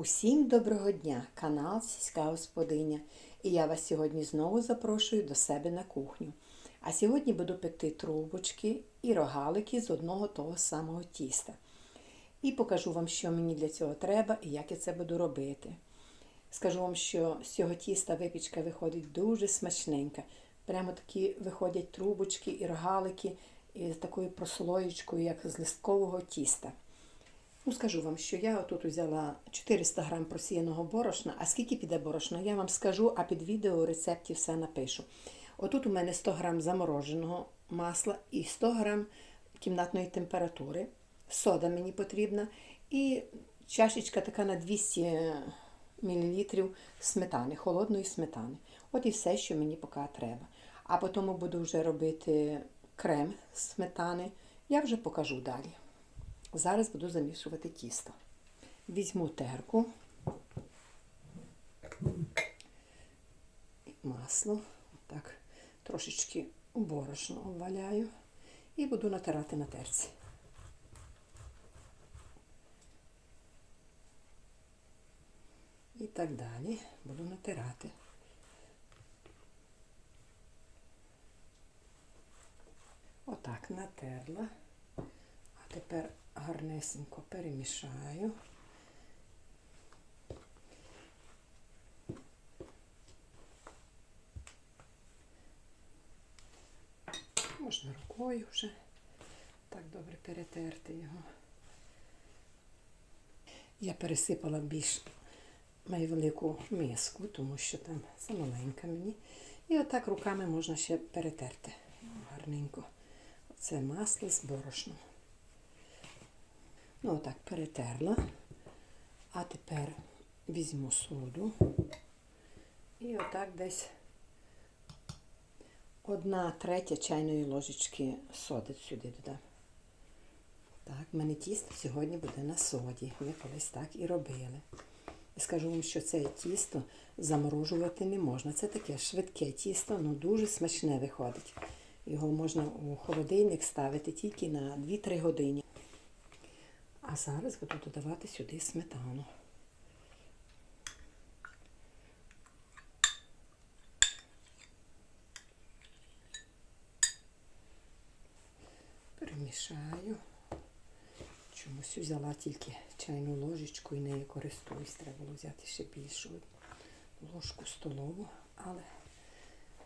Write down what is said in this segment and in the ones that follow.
Усім доброго дня, канал Сільська Господиня. І я вас сьогодні знову запрошую до себе на кухню. А сьогодні буду пекти трубочки і рогалики з одного того самого тіста. І покажу вам, що мені для цього треба і як я це буду робити. Скажу вам, що з цього тіста випічка виходить дуже смачненька. Прямо такі виходять трубочки і рогалики з такою прослоєчкою, як з листкового тіста. Ну, скажу вам, що я отут взяла 400 грам просіяного борошна, а скільки піде борошна, я вам скажу, а під відео рецепті все напишу. Отут у мене 100 грам замороженого масла і 100 грам кімнатної температури. Сода мені потрібна. І чашечка така на 200 мл сметани, холодної сметани. От і все, що мені поки треба. А потім буду вже робити крем з сметани. Я вже покажу далі. Зараз буду замішувати тісто. Візьму терку, масло, так, трошечки борошно обваляю і буду натирати на терці. І так далі буду натирати. Отак натерла. А тепер гарнесенько перемішаю. Можна рукою вже так добре перетерти його. Я пересипала більш маю велику миску, тому що там замаленька мені. І отак руками можна ще перетерти гарненько. Оце масло з борошном. Ну, отак перетерла. А тепер візьму соду. І отак десь одна третя чайної ложечки соди сюди додам. Так, в мене тісто сьогодні буде на соді. Ми колись так і робили. І скажу вам, що це тісто заморожувати не можна. Це таке швидке тісто, ну дуже смачне виходить. Його можна у холодильник ставити тільки на 2-3 години. А зараз буду додавати сюди сметану. Перемішаю. Чомусь взяла тільки чайну ложечку і нею користуюсь. Треба було взяти ще більшу ложку столову, але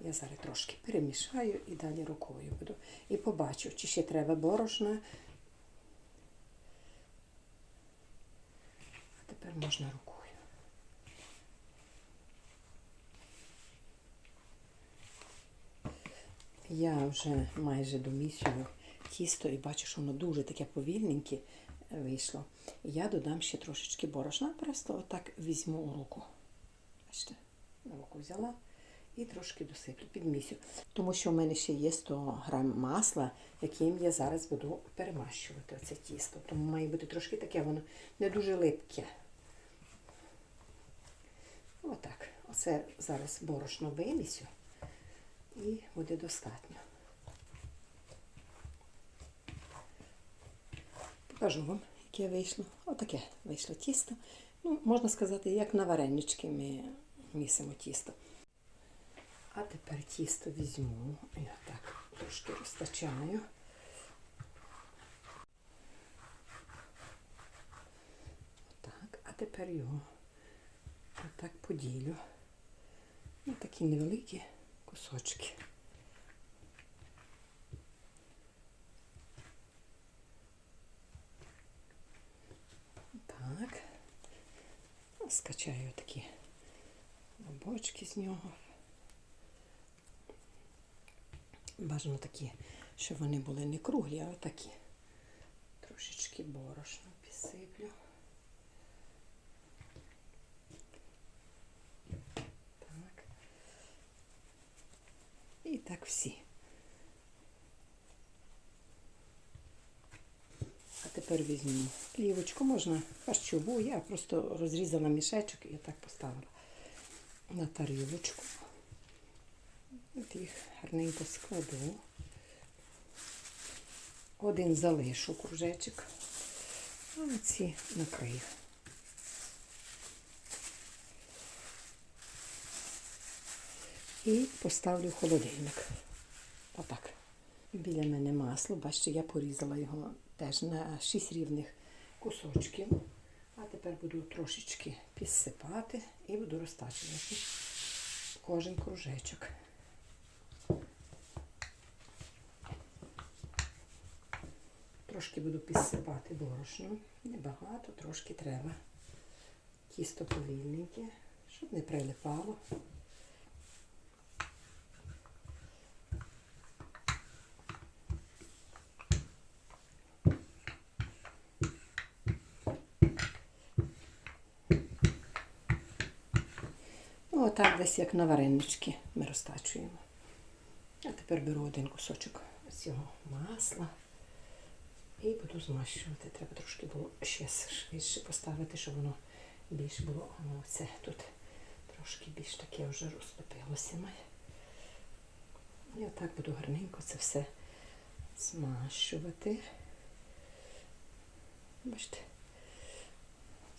я зараз трошки перемішаю і далі рукою буду. І побачу, чи ще треба борошна. Тепер можна рукою. Я вже майже домісюю тісто і бачу, що воно дуже таке повільненьке вийшло. Я додам ще трошечки борошна, просто отак візьму у руку. Бачите, на руку взяла і трошки досиплю, підмісю. Тому що в мене ще є 100 грам масла, яким я зараз буду перемащувати оце тісто. Тому має бути трошки таке, воно не дуже липке. Отак. Оце зараз борошно вимісю і буде достатньо. Покажу вам, яке вийшло. Отаке вийшло тісто. Ну, можна сказати, як на варенички ми місимо тісто. А тепер тісто візьму і так трошки розтачаю. Отак, а тепер його отак поділю на такі невеликі кусочки. Так, скачаю такі бочки з нього. Бажано такі, щоб вони були не круглі, а отакі. Трошечки борошна підсиплю. І так всі. А тепер візьму плівочку, можна харчову, я просто розрізала мішечок і так поставила на тарілочку. От їх гарненько складу. Один залишу кружечок, а ці накрию. І поставлю в холодильник. Отак. Біля мене масло, бачите, я порізала його теж на 6 рівних кусочків. А тепер буду трошечки підсипати і буду розтачувати кожен кружечок. Трошки буду підсипати борошно. Небагато, трошки треба. Тісто повільненьке, щоб не прилипало. Десь як на варенички ми розтачуємо. А тепер беру один кусочок цього масла і буду змащувати. Треба трошки було ще швидше поставити, щоб воно більш було. Ну, це тут трошки більш таке вже розтопилося. І отак буду гарненько це все змащувати. Бачите,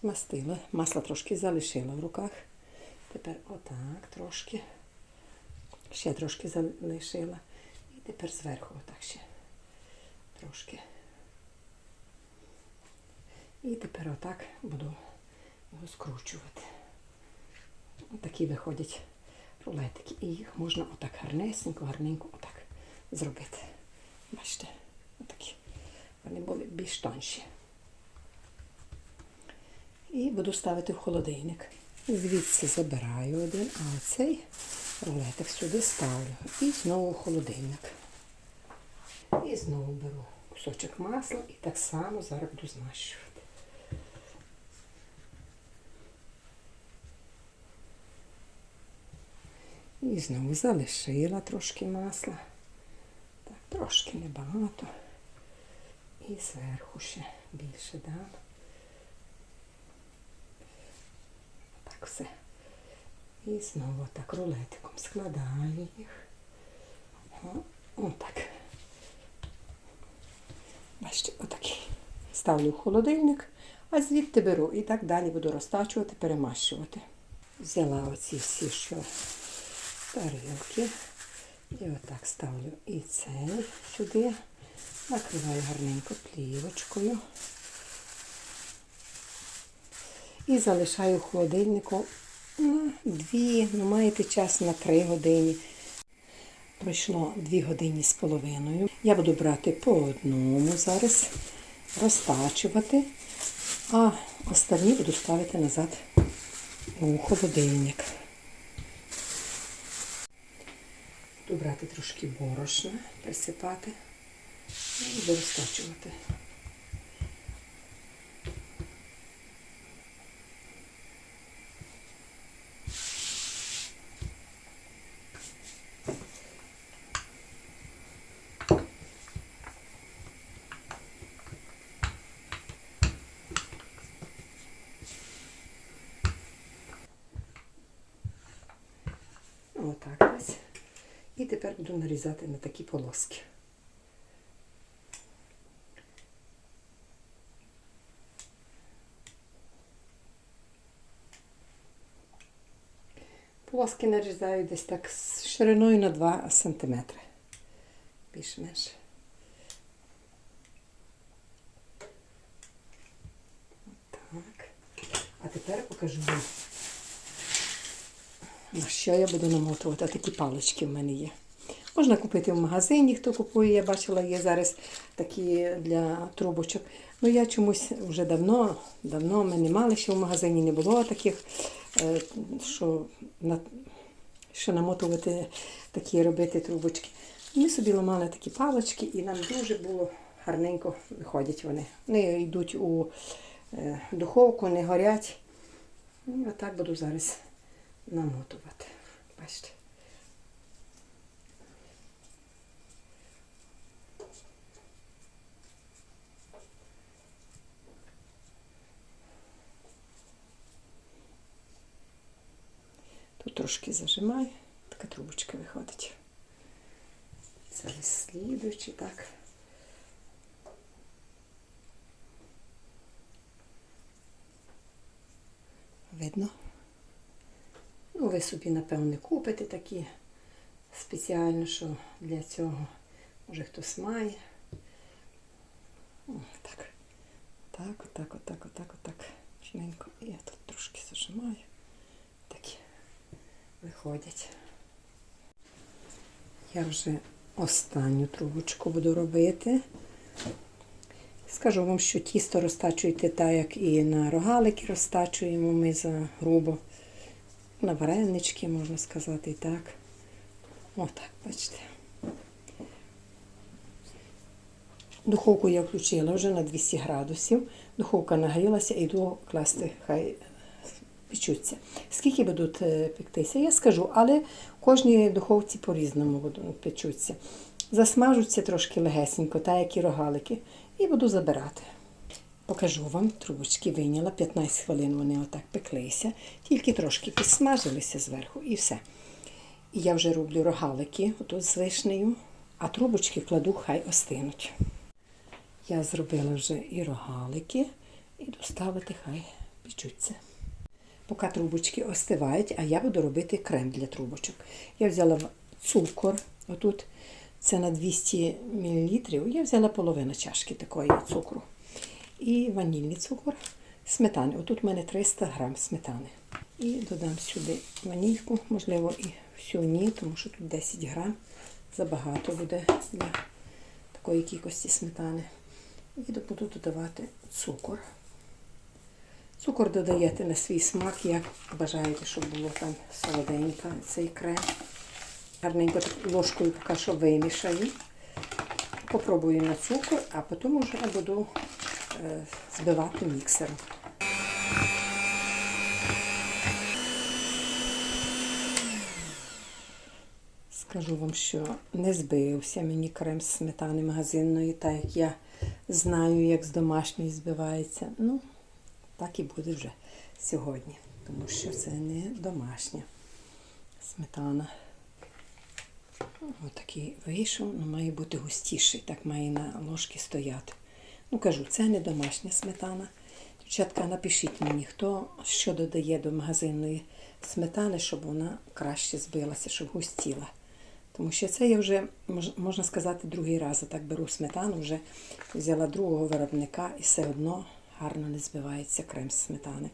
змастила. Масло трошки залишила в руках. Тепер отак трошки. Ще трошки залишила. І тепер зверху отак ще трошки. І тепер отак буду його скручувати. Отакі виходять рулетики. І їх можна отак гарнесенько, гарненько отак зробити. Бачите, отакі. Вони були більш тонші. І буду ставити в холодильник. Звідси забираю один, а оцей рулетик сюди ставлю. І знову холодильник. І знову беру кусочок масла і так само зараз буду змащувати. І знову залишила трошки масла. Так, трошки небагато. І зверху ще більше дам. Все. І знову так рулетиком складаю їх. Отак. Бачите, отакий. Ставлю в холодильник, а звідти беру і так далі буду розтачувати, перемащувати. Взяла оці всі, що тарілки. І отак ставлю і цей сюди. Накриваю гарненько плівочкою. І залишаю в холодильнику на дві, ну маєте час на три години. Пройшло дві години з половиною. Я буду брати по одному зараз, розтачувати, а останні буду ставити назад у холодильник. Буду брати трошки борошна, присипати і буду розтачувати. Отак ось. І тепер буду нарізати на такі полоски. Полоски нарізаю десь так з шириною на 2 см. Більш-менш. Так. А тепер покажу вам. На що я буду намотувати? Такі палички в мене є. Можна купити в магазині, хто купує, я бачила, є зараз такі для трубочок. Ну я чомусь вже давно, давно ми не мали, ще в магазині не було таких, е, що, на, що намотувати такі робити трубочки. Ми собі ламали такі палички і нам дуже було гарненько виходять вони. Вони йдуть у е, духовку, не горять. Ну, а так буду зараз намотувати. Бачите. Тут трошки зажимаю, така трубочка виходить. Це слідуючи так. Видно? Ну, ви собі, напевне, купите такі спеціально, що для цього може хтось має. Так, так, отак, отак, отак, отак. Жменько. І я тут трошки зажимаю. Виходять. Я вже останню трубочку буду робити. Скажу вам, що тісто розтачуєте так, як і на рогалики розтачуємо ми за грубо. На варенички, можна сказати, і так. Отак, бачите. Духовку я включила вже на 200 градусів. Духовка нагрілася і йду класти, хай печуться. Скільки будуть е, пектися, я скажу, але в кожній духовці по-різному печуться. Засмажуться трошки легесенько, так як і рогалики, і буду забирати. Покажу вам, трубочки вийняла, 15 хвилин вони отак пеклися, тільки трошки підсмажилися зверху і все. І я вже роблю рогалики отут з вишнею, а трубочки кладу, хай остинуть. Я зробила вже і рогалики, і доставити хай печуться. Поки трубочки остивають, а я буду робити крем для трубочок. Я взяла цукор, отут це на 200 мл, я взяла половину чашки такої цукру. І ванільний цукор, сметани. Отут у мене 300 грам сметани. І додам сюди ванільку, можливо, і всю ні, тому що тут 10 грам забагато буде для такої кількості сметани. І буду додавати цукор. Цукор додаєте на свій смак, як бажаєте, щоб було там солоденько цей крем. Гарненько ложкою поки що вимішаю. Попробую на цукор, а потім вже буду е, збивати міксером. Скажу вам, що не збився мені крем з сметани магазинної, так як я знаю, як з домашньої збивається. Ну, так і буде вже сьогодні, тому що це не домашня сметана. Отакий вийшов, ну, має бути густіший, так має на ложці стояти. Ну, кажу, це не домашня сметана. Дівчатка, напишіть мені, хто що додає до магазинної сметани, щоб вона краще збилася, щоб густіла. Тому що це я вже, можна сказати, другий раз так беру сметану, вже взяла другого виробника і все одно гарно не збивається крем з сметани.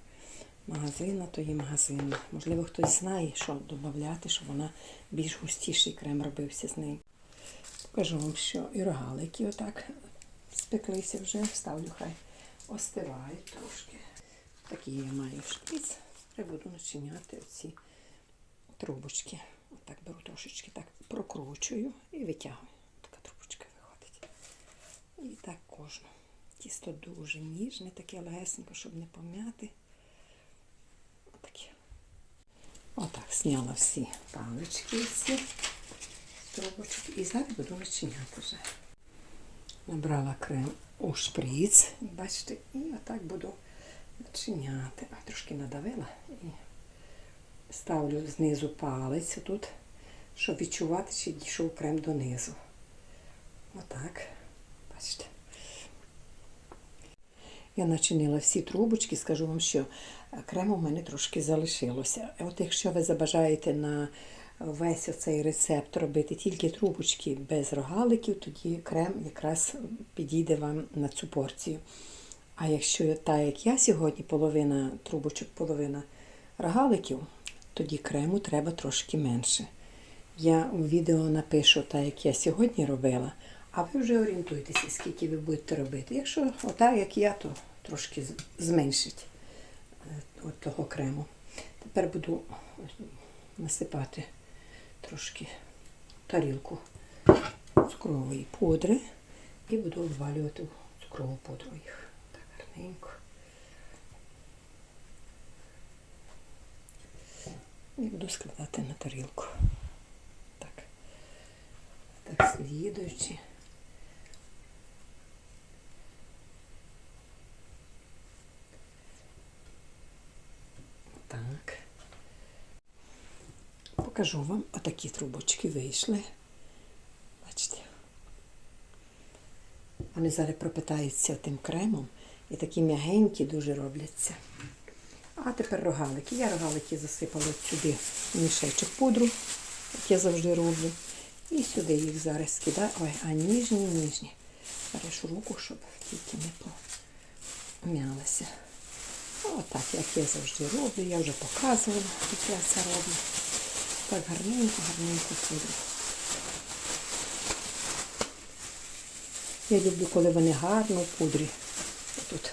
Магазина, то є магазин. Можливо, хтось знає, що додати, щоб вона більш густіший крем робився з нею. Покажу вам, що і рогалики отак спеклися вже, вставлю хай остивають трошки. Такий я маю шприц. Треба буду начиняти оці трубочки. Отак беру трошечки, так прокручую і витягую. Така трубочка виходить. І так кожну. Тісто дуже ніжне, таке легесенько, щоб не пом'яти. Отакі. Отак, зняла всі палички, всі трубочки. І зараз буду начиняти вже. Набрала крем у шприц, бачите, і отак буду начиняти. А трошки надавила і ставлю знизу палець тут, щоб відчувати, чи дійшов крем донизу. Отак. Бачите. Я начинила всі трубочки, скажу вам, що крему в мене трошки залишилося. От якщо ви забажаєте на весь оцей рецепт робити тільки трубочки без рогаликів, тоді крем якраз підійде вам на цю порцію. А якщо так, як я сьогодні, половина трубочок, половина рогаликів, тоді крему треба трошки менше. Я у відео напишу так, як я сьогодні робила, а ви вже орієнтуйтеся, скільки ви будете робити. Якщо отак, як я, то трошки зменшить е, от того крему. Тепер буду насипати трошки тарілку цукрової пудри і буду обвалювати цукрову пудру їх. Так гарненько. І буду складати на тарілку. Так. Так, слідуючи. Так. Покажу вам, отакі трубочки вийшли. Бачите. Вони зараз пропитаються тим кремом і такі м'ягенькі дуже робляться. А тепер рогалики. Я рогалики засипала сюди в мішечок пудру як я завжди роблю. І сюди їх зараз скидаю. Ой, а ніжні, ніжні. Береш руку, щоб тільки не пом'ялися. Отак, як я завжди роблю, я вже показувала, як я це роблю. Так гарненько, гарненько пудрю. Я люблю, коли вони гарно пудрі. Тут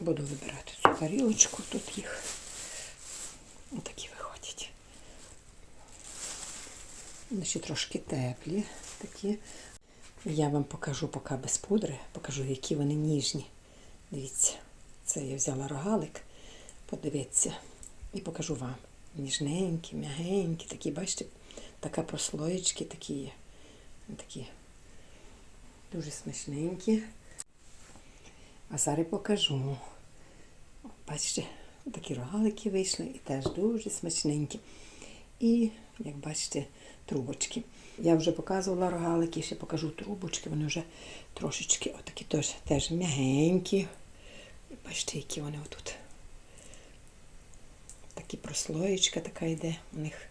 буду вибирати цю тарілочку, тут їх отакі виходять. Вони ще трошки теплі такі. Я вам покажу поки без пудри, покажу, які вони ніжні. Дивіться, це я взяла рогалик, подивіться, і покажу вам. Ніжненькі, м'ягенькі, такі, бачите, така прослоєчки такі. Такі дуже смачненькі. А зараз покажу. Бачите, такі рогалики вийшли і теж дуже смачненькі. І, як бачите, трубочки. Я вже показувала рогалики, ще покажу трубочки, вони вже трошечки отакі теж, теж м'ягенькі. Бачите, які вони отут. Такі прослоєчка така йде у них.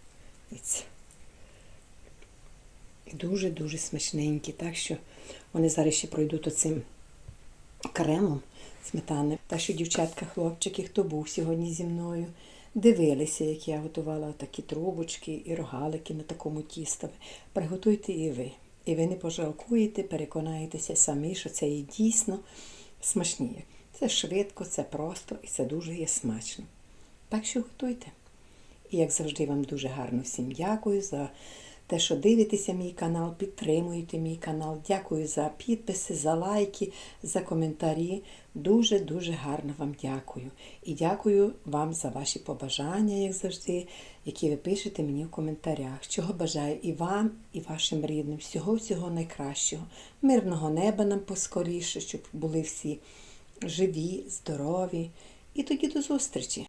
І дуже-дуже смачненькі. Так що вони зараз ще пройдуть оцим кремом сметани. Так що, дівчатка, хлопчики, хто був сьогодні зі мною, дивилися, як я готувала такі трубочки і рогалики на такому тістові. Приготуйте і ви. І ви не пожалкуєте, переконаєтеся самі, що це є дійсно смачніє. Це швидко, це просто і це дуже є смачно. Так що готуйте. І як завжди, вам дуже гарно всім дякую за те, що дивитеся мій канал, підтримуєте мій канал. Дякую за підписи, за лайки, за коментарі. Дуже-дуже гарно вам дякую. І дякую вам за ваші побажання, як завжди, які ви пишете мені в коментарях. Чого бажаю і вам, і вашим рідним. Всього-всього найкращого. Мирного неба нам поскоріше, щоб були всі живі, здорові. І тоді до зустрічі!